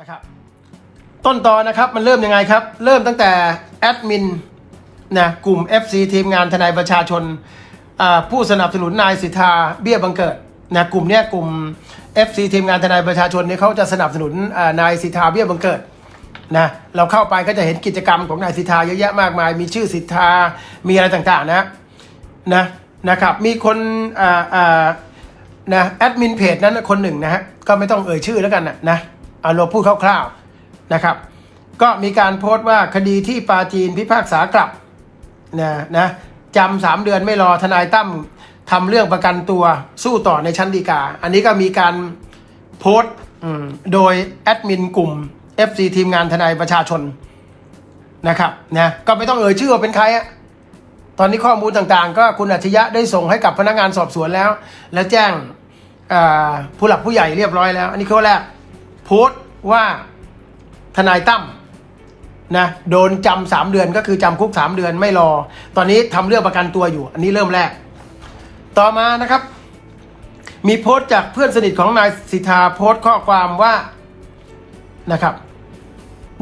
นะครับต้นตอนนะครับมันเริ่มยังไงครับ เริ่มตั้งแต่แอดมินนะกลุ่ม FC ทีมงานทนายประชาชน ผู้สนับสนุนนายสิทธาเบี้ยบังเกิดนะกลุ่มเนี้ยกลุ่ม FC ทีมงานทนายประชาชนเนี่ยเขาจะสนับสนุนนายสิทธาเบี้ยบังเกิดนะเราเข้าไปก็จะเห็นกิจกรรมของนายสิทธาเยอะแยะมากมาย มีชื่อสิทธามีอะไรต่างๆนะนะนะครับมีคนอ่าอ่านะแอดมินเพจนั้นคนหนึ่งนะฮะก็ไม่ต้องเอ่ยชื่อแล้วกันนะนะ อาเราพูดคร่าวๆนะครับ ก็มีการโพสต์ว่าคดีที่ปาจีนพิพากษากลับนะนะจำสามเดือนไม่รอทนายตั้มทำเรื่องประกันตัวสู้ต่อในชั้นฎีกา อันนี้ก็มีการโพสต์โดยแอดมินกลุ่ม FC ทีมงานทนายประชาชนนะครับนะก็ไม่ต้องเอ่ยชื่อว่าเป็นใครอะตอนนี้ข้อมูลต่างๆ ก็คุณอัจฉริยะได้ส่งให้กับพนักงานสอบสวนแล้ว และแจ้งผู้หลักผู้ใหญ่เรียบร้อยแล้ว อันนี้ข้อแรก โพสต์ว่าทนายตั้มนะโดนจำสามเดือนก็คือจำคุกสามเดือนไม่รอ ตอนนี้ทำเรื่องประกันตัวอยู่ อันนี้เริ่มแรก ต่อมานะครับ มีโพสต์จากเพื่อนสนิทของนายสิทธาโพสต์ข้อความว่านะครับ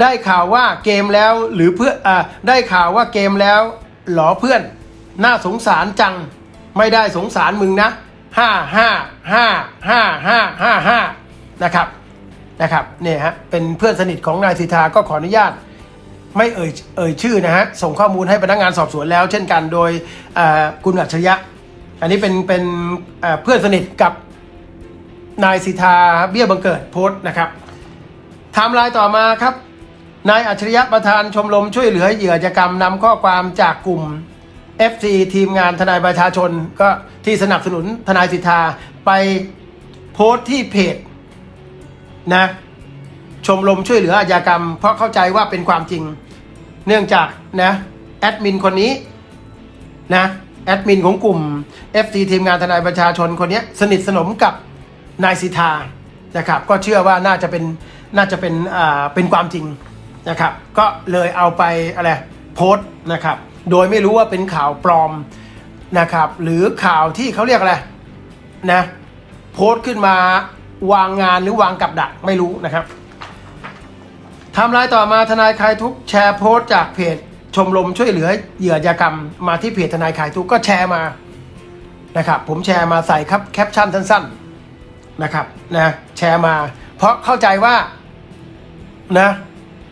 ได้ข่าวว่าเกมแล้วหรือเพื่ออ่าได้ข่าวว่าเกมแล้วหรอเพื่อน น่าสงสารจัง ไม่ได้สงสารมึงนะห้าห้าห้าห้าห้าห้าห้านะครับ นะครับเนี่ยฮะเป็นเพื่อนสนิทของนายสิทธาก็ขออนุญาต ไม่เอ่ยเอ่ยชื่อนะฮะส่งข้อมูลให้พนักงานสอบสวนแล้ว เช่นกันโดยคุณอัจฉริยะ อันนี้เป็นเป็นเพื่อนสนิทกับนายสิทธาเบี้ยบังเกิดโพสต์นะครับไทม์ไลน์ต่อมาครับนายอัจฉริยะประธานชมรมช่วยเหลือเหยื่ออาชญากรรมนำข้อความจากกลุ่ม FC ทีมงานทนายประชาชนก็ที่สนับสนุนทนายสิทธาไปโพสต์ที่เพจ นะ ชมรมช่วยเหลืออาชญากรรม เพราะเข้าใจว่าเป็นความจริง เนื่องจากนะแอดมินคนนี้นะแอดมินของกลุ่ม FC ทีมงานทนายประชาชนคนนี้สนิทสนมกับนายสิทธานะครับ ก็เชื่อว่าน่าจะเป็นน่าจะเป็นอ่าเป็นความจริงนะครับ ก็เลยเอาไปอะไรโพสต์นะครับ โดยไม่รู้ว่าเป็นข่าวปลอมนะครับ หรือข่าวที่เขาเรียกอะไรนะโพสต์ขึ้นมา วางงานหรือวางกับดักไม่รู้นะครับทำลายต่อมาทนายคลายทุกแชร์โพสต์จากเพจชมรมช่วยเหลือเหยื่ออาชญากรรม มาที่เพจทนายคลายทุกก็แชร์มานะครับผมแชร์มาใส่ครับแคปชั่นสั้นๆนะครับนะแชร์มา เพราะเข้าใจว่านะ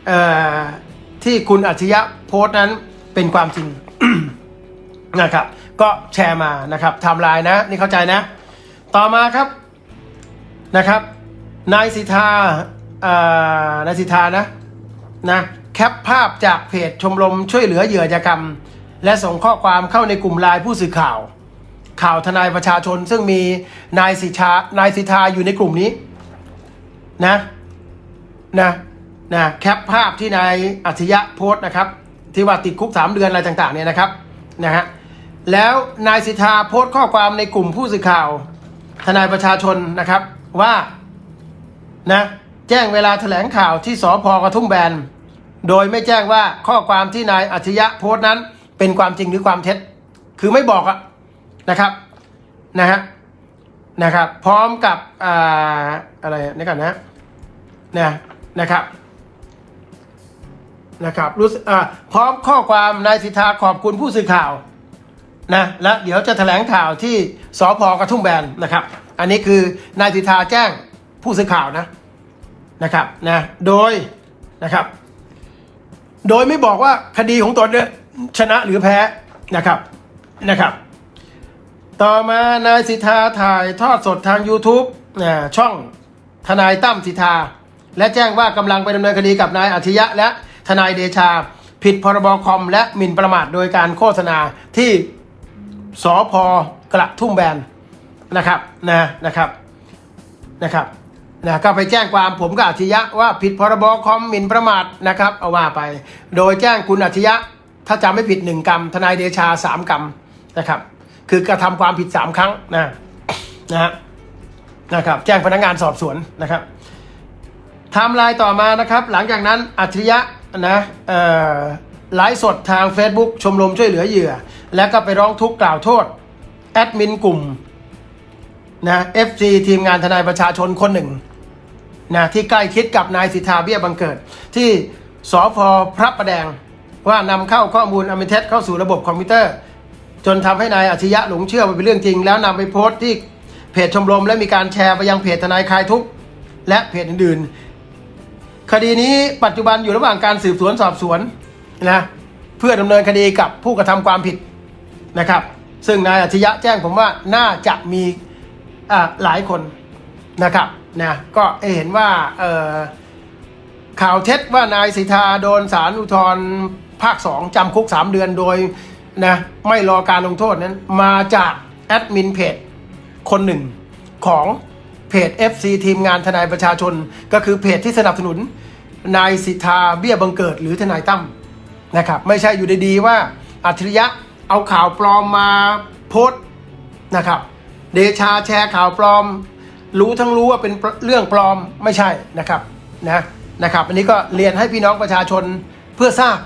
เอ่อที่คุณอัจฉริยะโพสต์นั้นเป็นความจริงนะครับ ก็แชร์มานะครับทำลายนะ นี่เข้าใจนะ ต่อมาครับ นะครับ นายสิทธาอ่อนายสิทธานะนะแคปภาพจากเพจชมรมช่วยเหลือเหยื่ออากรรม และส่งข้อความเข้าในกลุ่มไลน์ผู้สื่อข่าว ข่าวทนายประชาชนซึ่งมีนายสิทธานายสิทธาอยู่ในกลุ่มนี้นะนะนะแคปภาพที่นายอัจฉริยะโพสต์นะครับ ที่ว่าติดคุกสามเดือนอะไรต่างๆเนี่ยนะครับนะฮะแล้วนายสิทธาโพสต์ข้อความในกลุ่มผู้สื่อข่าว ทนายประชาชนนะครับ ว่านะแจ้งเวลาแถลงข่าวที่สพกระทุ่มแบน โดยไม่แจ้งว่าข้อความที่นายอัจฉริยะโพสต์นั้น เป็นความจริงหรือความเท็จ คือไม่บอกอะนะครับนะฮะนะครับ พร้อมกับอ่าอะไรนี่ก่อนนะนะนะครับนะครับรู้สึกอ่าพร้อมข้อความนายสิทธาขอบคุณผู้สื่อข่าวนะและเดี๋ยวจะแถลงข่าวที่สพกระทุ่มแบนนะครับ อันนี้คือนายสิทธาแจ้งผู้สื่อข่าวนะนะครับนะโดยนะครับ โดยไม่บอกว่าคดีของตนเนี่ยชนะหรือแพ้นะครับนะครับ ต่อมานายสิทธาถ่ายทอดสดทาง YouTube นะช่องทนายตั้มสิทธา และแจ้งว่ากำลังไปดำเนินคดีกับนายอัจฉริยะ และทนายเดชา ผิดพรบคอม และหมิ่นประมาทโดยการโฆษณาที่สอพกระทุ่มแบน นะครับนะนะครับนะครับนะก็ไปแจ้งความผมกับอัจฉริยะว่าผิดพรบคอมหมิ่นประมาทนะครับเอาว่าไป โดยแจ้งคุณอัจฉริยะ ถ้าจำไม่ผิดหนึ่งกรรม ทนายเดชาสามกรรมนะครับ คือกระทำความผิดสามครั้งนะนะฮะนะครับแจ้งพนักงานสอบสวนนะครับไทม์ไลน์ต่อมานะครับ หลังจากนั้นอัจฉริยะนะไลฟ์สดทาง Facebook ชมรมช่วยเหลือเหยื่อ แล้วก็ไปร้องทุกข์กล่าวโทษ แอดมินกลุ่ม นะ FC ทีมงานทนายประชาชนคนหนึ่งนะที่ใกล้ชิดกับนายสิทธาเบี้ยบังเกิด ที่สพพระประแดง ว่านำเข้าข้อมูลอมิเทสเข้าสู่ระบบคอมพิวเตอร์ จนทำให้นายอัจฉริยะหลงเชื่อว่าเป็นเรื่องจริง แล้วนำไปโพสต์ที่เพจชมรมและมีการแชร์ไปยังเพจทนายคลายทุกข์และเพจอื่นๆ คดีนี้ปัจจุบันอยู่ระหว่างการสืบสวนสอบสวนนะเพื่อดำเนินคดีกับผู้กระทำความผิดนะครับ ซึ่งนายอัจฉริยะแจ้งผมว่าน่าจะมี หลายคนนะครับนะก็เห็นว่าข่าวเท็จว่านายสิทธาโดนสารอุทธรภาคสองจำคุก 3 เดือนโดยนะไม่รอการลงโทษนั้น มาจากแอดมินเพจคนหนึ่งของเพจ FC ทีมงานทนายประชาชน ก็คือเพจที่สนับสนุนนายสิทธาเบี้ยบังเกิดหรือทนายตั้มนะครับไม่ใช่อยู่ดีๆว่าอัจฉริยะเอาข่าวปลอมมาโพสต์นะครับ เดชาแชร์ข่าวปลอม รู้ทั้งรู้ว่าเป็นเรื่องปลอมไม่ใช่นะครับนะนะครับอันนี้ก็เรียนให้พี่น้องประชาชนเพื่อทราบ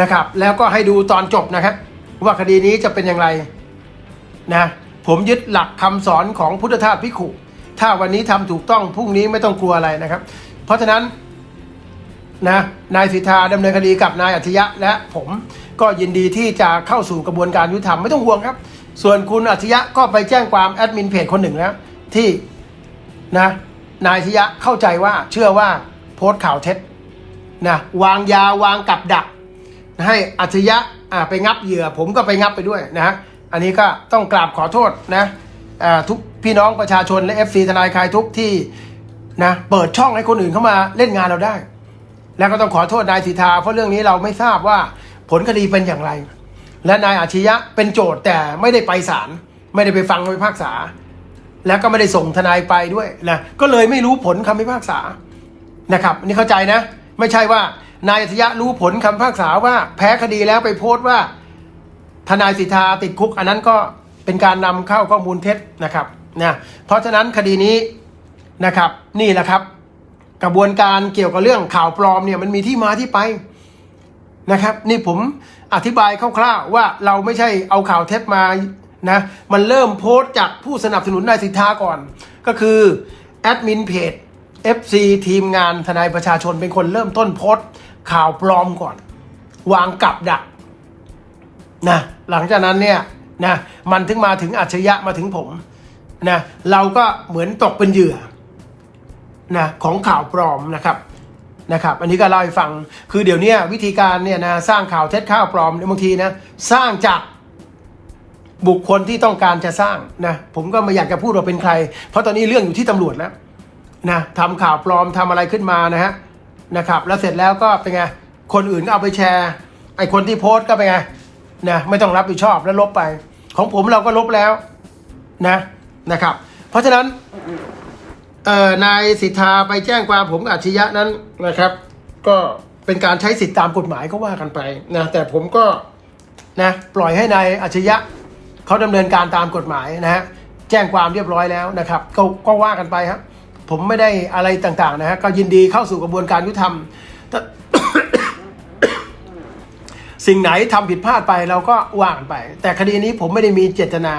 นะครับ แล้วก็ให้ดูตอนจบนะครับ ว่าคดีนี้จะเป็นอย่างไรนะผมยึดหลักคำสอนของพุทธทาสพิขุ ถ้าวันนี้ทำถูกต้องพรุ่งนี้ไม่ต้องกลัวอะไรนะครับ เพราะฉะนั้นนะนายสิทธาดำเนินคดีกับนายอัจฉริยะและผม ก็ยินดีที่จะเข้าสู่กระบวนการยุติธรรมไม่ต้องห่วงครับ ส่วนคุณอัจฉริยะก็ไปแจ้งความแอดมินเพจคนหนึ่งแล้วที่นะนายชยะเข้าใจว่าเชื่อว่าโพสต์ข่าวเท็จนะวางยาวางกับดัก ให้อัจฉริยะอ่าไปงับเหยื่อ ผมก็ไปงับไปด้วยนะฮะอันนี้ก็ต้องกราบขอโทษนะอ่าทุกพี่น้องประชาชนและ FC ทนายคลายทุกที่นะเปิดช่องให้คนอื่นเข้ามาเล่นงานเราได้ แล้วก็ต้องขอโทษนายสิทธาเพราะเรื่องนี้เราไม่ทราบว่า ผลคดีเป็นอย่างไร และนายอาชริยะเป็นโจทย์แต่ไม่ได้ไปศาลไม่ได้ไปฟังคำพิพากษา แล้วก็ไม่ได้ส่งทนายไปด้วยนะก็เลยไม่รู้ผลคำพิพากษานะครับอันนี่เข้าใจนะ ไม่ใช่ว่านายอัธยะรู้ผลคำพิพากษาว่าแพ้คดีแล้วไปโพสต์ว่า ทนายสิทธาติดคุก อันนั้นก็เป็นการนำเข้าข้อมูลเท็จนะครับนะเพราะฉะนั้นคดีนี้นะครับนี่แหละครับ กระบวนการเกี่ยวกับเรื่องข่าวปลอมเนี่ยมันมีที่มาที่ไป นะครับ นี่ผมอธิบายคร่าวๆว่าเราไม่ใช่เอาข่าวเท็จมานะมันเริ่มโพสต์จากผู้สนับสนุนนายสิทธาก่อน ก็คือแอดมินเพจ FC ทีมงานทนายประชาชนเป็นคนเริ่มต้นโพสต์ข่าวปลอมก่อน วางกับดักนะหลังจากนั้นเนี่ยนะมันถึงมาถึงอัจฉริยะมาถึงผมนะเราก็เหมือนตกเป็นเหยื่อนะของข่าวปลอมนะครับ นะครับ อันนี้ก็เล่าให้ฟัง คือเดี๋ยวนี้วิธีการเนี่ยนะสร้างข่าวเท็จข่าวปลอมบางทีนะสร้างจากบุคคลที่ต้องการจะสร้างนะผมก็ไม่อยากจะพูดว่าเป็นใคร เพราะตอนนี้เรื่องอยู่ที่ตำรวจแล้วนะทำข่าวปลอมทำอะไรขึ้นมานะฮะนะครับแล้วเสร็จแล้วก็เป็นไงคนอื่นก็เอาไปแชร์ไอคนที่โพสต์ก็เป็นไงนะไม่ต้องรับผิดชอบแล้วลบไป ของผมเราก็ลบแล้วนะนะครับ เพราะฉะนั้น เอ่อนายสิทธาไปแจ้งความผมกับอาชญะนั้นนะครับ ก็เป็นการใช้สิทธิตามกฎหมายก็ว่ากันไปนะแต่ผมก็นะปล่อยให้นายอาชญะเขาดำเนินการตามกฎหมายนะฮะแจ้งความเรียบร้อยแล้วนะครับก็ก็ว่ากันไปครับผมไม่ได้อะไรต่างๆนะฮะก็ยินดีเข้าสู่กระบวนการยุติธรรมแต่ สิ่งไหนทำผิดพลาดไปเราก็ว่างไป แต่คดีนี้ผมไม่ได้มีเจตนา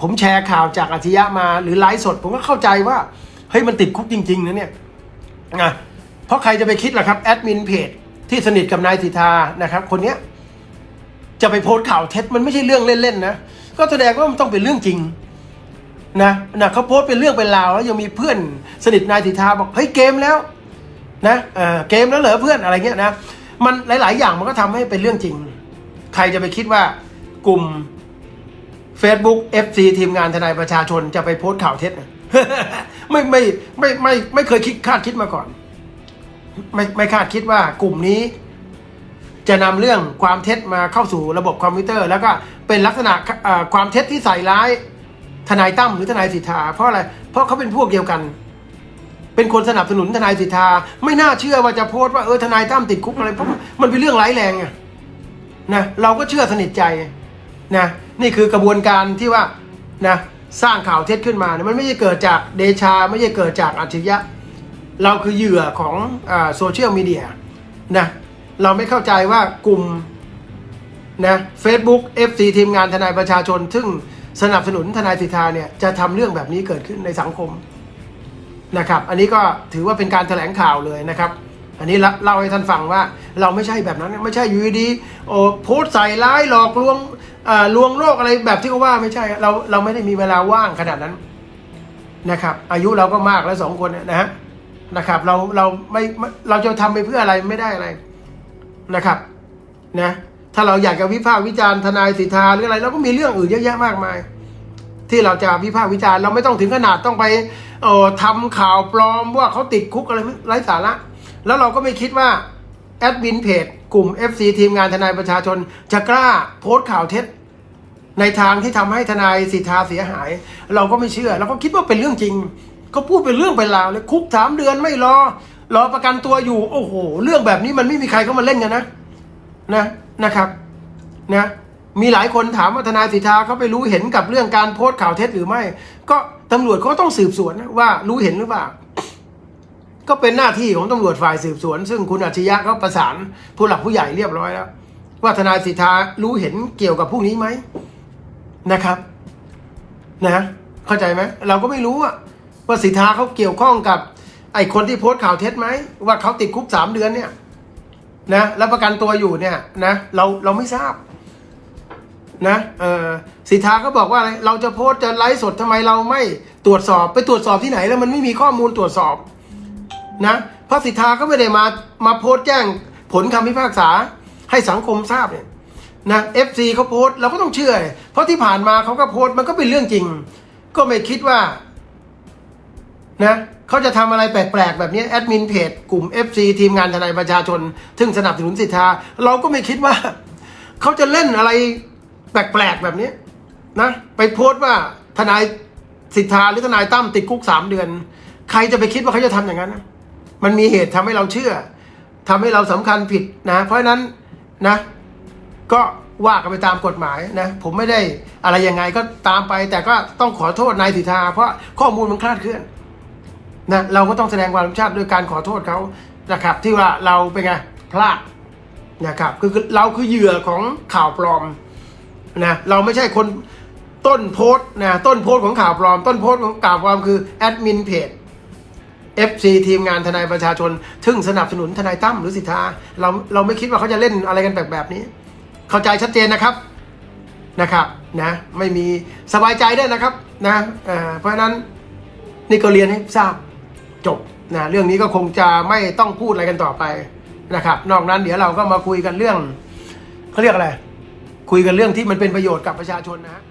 ผมแชร์ข่าวจากอาชญะมาหรือไลฟ์สด ผมก็เข้าใจว่า ฮ้ยมันติดคุกจริงๆนะเนี่ยนะเพราะใครจะไปคิดล่ะครับแอดมินเพจที่สนิทกับนายสิทธานะครับ คนเนี้ยจะไปโพสข่าวเท็จมันไม่ใช่เรื่องเล่นๆนะก็แสดงว่ามันต้องเป็นเรื่องจริงนะนะเขาโพสเป็นเรื่องเป็นราวแล้วยังมีเพื่อนสนิทนายสิทธาบอกเฮ้ยเกมแล้วนะเออเกมแล้วเหรอเพื่อนอะไรเงี้ยนะมันหลาย ๆ อย่างมันก็ทำให้เป็นเรื่องจริง ใครจะไปคิดว่ากลุ่ม Facebook FC ทีมงานทนายประชาชนจะไปโพสข่าวเท็จนะ ไม่ไม่ไม่ไม่ไม่เคยคิดคาดคิดมาก่อน ไม่ไม่คาดคิดว่ากลุ่มนี้ จะนำเรื่องความเท็จมาเข้าสู่ระบบคอมพิวเตอร์ แล้วก็เป็นลักษณะความเท็จที่ใส่ร้ายทนายตั้มหรือทนายสิทธาเพราะอะไร เพราะเขาเป็นพวกเดียวกัน เป็นคนสนับสนุนทนายสิทธาไม่น่าเชื่อว่าจะโพสต์ว่าเออทนายตั้มติดคุกอะไรเพราะมันเป็นเรื่องร้ายแรงไงนะเราก็เชื่อสนิทใจนะนี่คือกระบวนการที่ว่านะ สร้างข่าวเท็จขึ้นมาเนี่ยมันไม่ใช่เกิดจากเดชาไม่ใช่เกิดจากอัจฉริยะ เราคือเหยื่อของโซเชียลมีเดียนะเราไม่เข้าใจว่ากลุ่มนะ Facebook FC ทีมงานทนายประชาชน ซึ่งสนับสนุนทนายสิทธาเนี่ยจะทำเรื่องแบบนี้เกิดขึ้นในสังคมนะครับ อันนี้ก็ถือว่าเป็นการแถลงข่าวเลยนะครับ อันนี้เล่าให้ท่านฟังว่าเราไม่ใช่แบบนั้นไม่ใช่อยู่ดีโอ้โพสใส่ร้ายหลอกลวง ลวงโลกอะไรแบบที่เขาว่าไม่ใช่เราเราไม่ได้มีเวลาว่างขนาดนั้นนะครับ อายุเราก็มากแล้วสองคนเนี่ยนะฮะนะครับ เราเราไม่เราจะทำไปเพื่ออะไรไม่ได้อะไรนะครับนะถ้าเราอยากจะวิพากษ์วิจารณ์ทนายสิทธาหรืออะไรเราก็มีเรื่องอื่นเยอะแยะมากมาย ที่เราจะวิพากษ์วิจารณ์เราไม่ต้องถึงขนาดต้องไปเอ่อทำข่าวปลอมว่าเขาติดคุกอะไรไร้สาระแล้วเราก็ไม่คิดว่าแอดมินเพจ กลุ่ม FC ทีมงานทนายประชาชน จะกล้าโพสต์ข่าวเท็จ ในทางที่ทำให้ทนายสิทธาเสียหาย เราก็ไม่เชื่อเราก็คิดว่าเป็นเรื่องจริง ก็พูดเป็นเรื่องเป็นราวเลยคุกสามเดือนไม่รอ รอประกันตัวอยู่ โอ้โห เรื่องแบบนี้มันไม่มีใครเข้ามาเล่นกันนะนะนะครับนะมีหลายคนถามว่าทนายสิทธาเขาไปรู้เห็นกับเรื่องการโพสต์ข่าวเท็จหรือไม่ ก็ตำรวจเขาต้องสืบสวนนะว่ารู้เห็นหรือเปล่า ก็เป็นหน้าที่ของตำรวจฝ่ายสืบสวน ซึ่งคุณอัจฉริยะเขาประสานผู้หลักผู้ใหญ่เรียบร้อยแล้ว ว่าทนายสิทธารู้เห็นเกี่ยวกับพวกนี้ไหมนะครับ นะ เข้าใจไหมเราก็ไม่รู้อะว่าสิทธาเขาเกี่ยวข้องกับ ไอ้คนที่โพสต์ข่าวเท็จไหมว่าเขาติดคุกสามเดือนเนี่ย นะแล้วประกันตัวอยู่เนี่ยนะเราเราไม่ทราบ นะเออสิทธาก็บอกว่าอะไรเราจะโพสต์จะไลฟ์สดทำไมเราไม่ตรวจสอบไปตรวจสอบที่ไหน แล้วมันไม่มีข้อมูลตรวจสอบ นะพระสิทธาก็ไม่ได้มามาโพสต์แจ้งผลคำพิพากษาให้สังคมทราบเนี่ยนะเอฟซีเขาโพสต์เราก็ต้องเชื่อ เพราะที่ผ่านมาเขาก็โพสต์มันก็เป็นเรื่องจริง ก็ไม่คิดว่านะเขาจะทำอะไรแปลกๆ แบบนี้แอดมินเพจกลุ่ม FC ทีมงานทนายประชาชน ซึ่งสนับสนุนสิทธา เราก็ไม่คิดว่าเขาจะเล่นอะไรแปลกๆ แบบนี้นะไปโพสต์ว่าทนายสิทธาหรือทนายตั้มติดคุกสามเดือน ใครจะไปคิดว่าเขาจะทำอย่างนั้นนะ มันมีเหตุทำให้เราเชื่อทำให้เราสำคัญผิดนะ เพราะฉะนั้นนะ ก็ว่ากันไปตามกฎหมายนะ ผมไม่ได้อะไรยังไงก็ตามไป แต่ก็ต้องขอโทษนายสิทธา เพราะข้อมูลมันคลาดเคลื่อนนะเราก็ต้องแสดงความรับผิดชอบด้วยการขอโทษเขานะครับ ที่ว่าเราเป็นไงพลาดนะครับคือคือเราคือเหยื่อของข่าวปลอมนะเราไม่ใช่คนต้นโพสต์นะต้นโพสต์ของข่าวปลอม ต้นโพสต์ของข่าวปลอมคือแอดมินเพจ FC ทีมงานทนายประชาชน ซึ่งสนับสนุนทนายตั้มหรือสิทธาเราเราไม่คิดว่าเขาจะเล่นอะไรกันแบบแบบนี้ เข้าใจชัดเจนนะครับนะครับนะไม่มีสบายใจได้นะครับนะเเพราะฉะนั้นนี่ก็เรียนให้ทราบจบนะเรื่องนี้ก็คงจะไม่ต้องพูดอะไรกันต่อไปนะครับ นอกนั้นเดี๋ยวเราก็มาคุยกันเรื่องเขาเรียกอะไร คุยกันเรื่องที่มันเป็นประโยชน์กับประชาชนนะฮะ